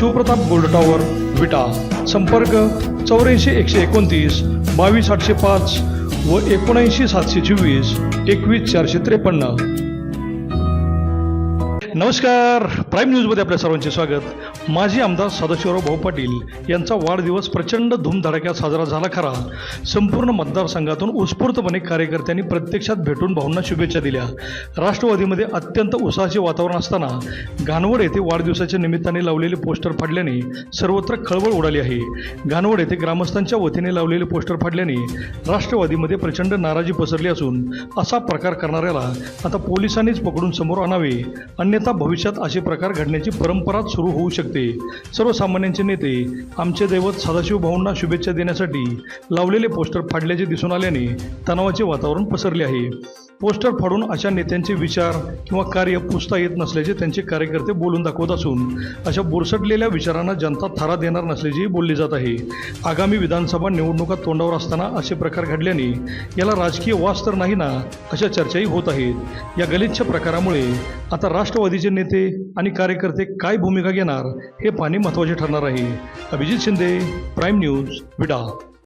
Shivpratap gold tower Vita. संपर्क चौऱ्याऐंशी एकशे एकोणतीस बावीस आठशे पाच व एकोणऐंशी सातशे चोवीस एकवीस चारशे त्रेपन्न. नमस्कार. प्राईम न्यूजमध्ये आपल्या सर्वांचे स्वागत. माजी आमदार सदाशिवराव भाऊ पाटील यांचा वाढदिवस प्रचंड धूमधडाक्यात साजरा झाला खरा. संपूर्ण मतदारसंघातून उत्स्फूर्तपणे कार्यकर्त्यांनी प्रत्यक्षात भेटून भाऊंना शुभेच्छा दिल्या. राष्ट्रवादीमध्ये अत्यंत उत्साहाचे वातावरण असताना घानवड येथे वाढदिवसाच्या निमित्ताने लावलेले पोस्टर फाडल्याने सर्वत्र खळबळ उडाली आहे. घानवड येथे ग्रामस्थांच्या वतीने लावलेले पोस्टर फाडल्याने राष्ट्रवादीमध्ये प्रचंड नाराजी पसरली असून असा प्रकार करणाऱ्याला आता पोलिसांनीच पकडून समोर आणावे अन्य अन्यथा भविष्यात असे प्रकार घडण्याची परंपराच सुरू होऊ शकते. सर्वसामान्यांचे नेते आमचे दैवत सदाशिव भाऊंना शुभेच्छा देण्यासाठी लावलेले पोस्टर फाडल्याचे दिसून आल्याने तणावाचे वातावरण पसरले आहे. पोस्टर फाडून अशा नेत्यांचे विचार किंवा कार्य पुसता येत नसल्याचे त्यांचे कार्यकर्ते बोलून दाखवत असून अशा बोरसटलेल्या विचारांना जनता थारा देणार नसल्याचेही बोलले जात आहे. आगामी विधानसभा निवडणुका तोंडावर असताना असे प्रकार घडल्याने याला राजकीय वास तर नाही ना अशा चर्चाही होत आहेत. या गलिच्छ प्रकारामुळे आता राष्ट्रवादी राष्ट्रवादीचे नेते आणि कार्यकर्ते काय भूमिका घेणार हे पाहणे महत्त्वाचे ठरणार आहे. अभिजित शिंदे प्राईम न्यूज विडा